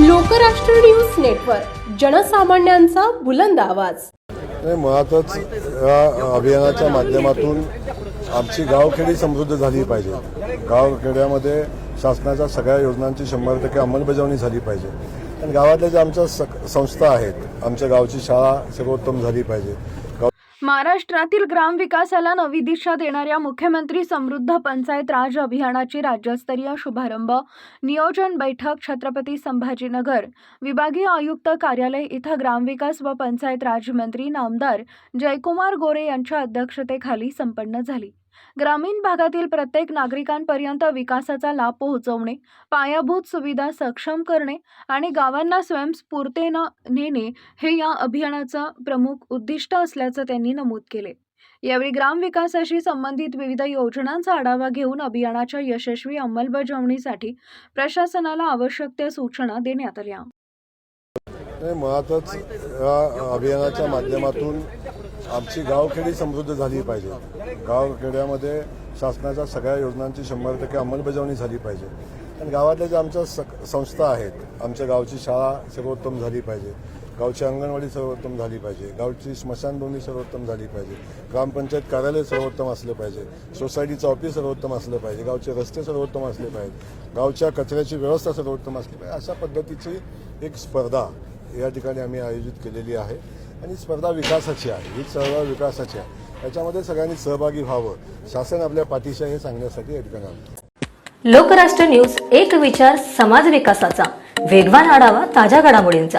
Lokrashtra news network जनसामान्यांचा बुलंद आवाज. नाही मुळातच या अभियानाच्या माध्यमातून आमची गावखेडी समृद्ध झाली पाहिजे. गावखेड्यामध्ये शासनाच्या सगळ्या योजनांची शंभर टक्के अंमलबजावणी झाली पाहिजे. आणि गावातल्या ज्या आमच्या संस्था आहेत आमच्या गावची शाळा सर्वोत्तम झाली पाहिजे. गाव महाराष्ट्रातील ग्रामविकासाला नवी दिशा देणाऱ्या मुख्यमंत्री समृद्ध पंचायत राज अभियानाची राज्यस्तरीय शुभारंभ नियोजन बैठक छत्रपती संभाजीनगर विभागीय आयुक्त कार्यालय इथं ग्रामविकास व पंचायत राजमंत्री नामदार जयकुमार गोरे यांच्या अध्यक्षतेखाली संपन्न झाली. ग्रामीण भागातील प्रत्येक नागरिकांपर्यंत विकासाचा लाभ पोहोचवणे पायाभूत सुविधा सक्षम करणे आणि गावांना स्वयंस्फूर्तीनं नेणे हे या अभियानाचं प्रमुख उद्दिष्ट असल्याचं त्यांनी नमूद केले. यावेळी ग्रामविकासाशी संबंधित विविध योजनांचा आढावा घेऊन अभियानाच्या यशस्वी अंमलबजावणीसाठी प्रशासनाला आवश्यक त्या सूचना देण्यात आल्या. नाही मुळातच या अभियानाच्या माध्यमातून आमची गावखेडी समृद्ध झाली पाहिजे. गावखेड्यामध्ये शासनाच्या सगळ्या योजनांची शंभर टक्के अंमलबजावणी झाली पाहिजे. आणि गावातल्या ज्या आमच्या संस्था आहेत आमच्या गावची शाळा सर्वोत्तम झाली पाहिजे. गावची अंगणवाडी सर्वोत्तम झाली पाहिजे. गावची स्मशानभूमी सर्वोत्तम झाली पाहिजे. ग्रामपंचायत कार्यालय सर्वोत्तम असलं पाहिजे. सोसायटीचं ऑफिस सर्वोत्तम असलं पाहिजे. गावचे रस्ते सर्वोत्तम असले पाहिजे. गावच्या कचऱ्याची व्यवस्था सर्वोत्तम असली पाहिजे. अशा पद्धतीची एक स्पर्धा या ठिकाणी आम्ही आयोजित केलेली आहे. आणि स्पर्धा विकासाची आहे. ही चळवळ विकासाची आहे. याच्यामध्ये सगळ्यांनी सहभागी व्हावं. शासन आपल्या पाठीशी हे सांगण्यासाठी या ठिकाणी लोकराष्ट्र न्यूज एक विचार समाज विकासाचा. वेगवान आढावा ताज्या घडामोडींचा.